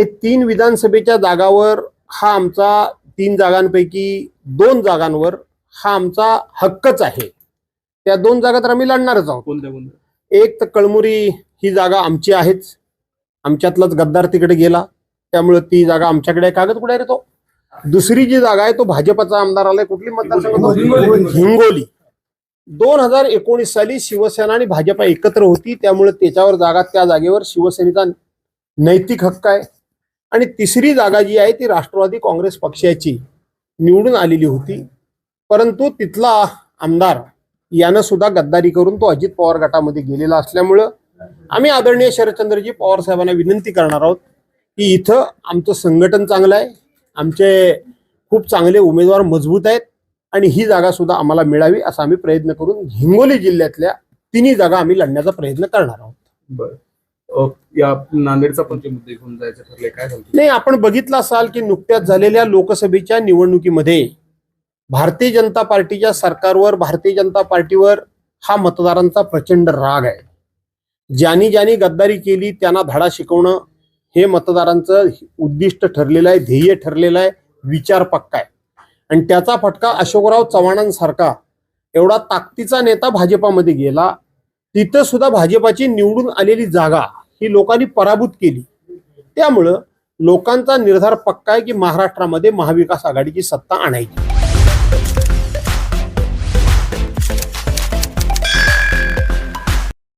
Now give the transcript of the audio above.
हे तीन विधानसभेच्या जागावर हा आमचा तीन जागांपैकी दोन जागांवर हा आमचा हक्कच आहे. त्या दोन जागा तर आम्ही लढणारच आहोत. कोणत्या कोणत्या? एक तर कळमुरी ही जागा आमची आहेच. आमच्यातलाच गद्दार तिकडे गेला. त्यामुळे ती जागा आमच्याकडे आहे. कागद कुठे आहे रे तो? दुसरी जी जागा आहे तो भाजपचा आमदार आलाय कुठली मतदारसंघ. हिंगोली. दोन हजार एकोणीस साली शिवसेना आणि भाजपा एकत्र होती. त्यामुळे त्याच्यावर जागा त्या जागेवर शिवसेनेचा नैतिक हक्क आहे. आणि तिसरी जागा जी आहे ती राष्ट्रवादी काँग्रेस पक्षाची निवडून आलेली होती. परंतु तिथला आमदार यानं सुद्धा गद्दारी करून तो अजित पवार गटामध्ये गेलेला असल्यामुळं आम्ही आदरणीय शरदचंद्रजी पवार साहेबांना विनंती करणार आहोत की इथं आमचं संघटन चांगलं आहे. आमचे खूप चांगले उमेदवार मजबूत आहेत आणि ही जागा सुद्धा आम्हाला मिळावी असा आम्ही प्रयत्न करून हिंगोली जिल्ह्यातल्या तिन्ही जागा आम्ही लढण्याचा प्रयत्न करणार आहोत. बरं. या नांदेडचा पण मुद्दे घेऊन जायचं ठरले काय झालं नाही आपण बघितलं असाल की नुकत्याच झालेल्या लोकसभेच्या निवडणुकीमध्ये भारतीय जनता पार्टीच्या सरकारवर भारतीय जनता पार्टीवर हा मतदारांचा प्रचंड राग आहे. ज्यांनी ज्यांनी गद्दारी केली त्यांना धडा शिकवणं हे मतदारांचं उद्दिष्ट ठरलेलं आहे ध्येय ठरलेलं आहे विचार पक्का आहे. आणि त्याचा फटका अशोकराव चव्हाणांसारखा एवढा ताकदीचा नेता भाजपामध्ये गेला तिथं सुद्धा भाजपाची निवडून आलेली जागा ही लोकांनी पराभूत केली. त्यामुळं लोकांचा निर्धार पक्का आहे की महाराष्ट्रामध्ये महाविकास आघाडीची सत्ता आणायची.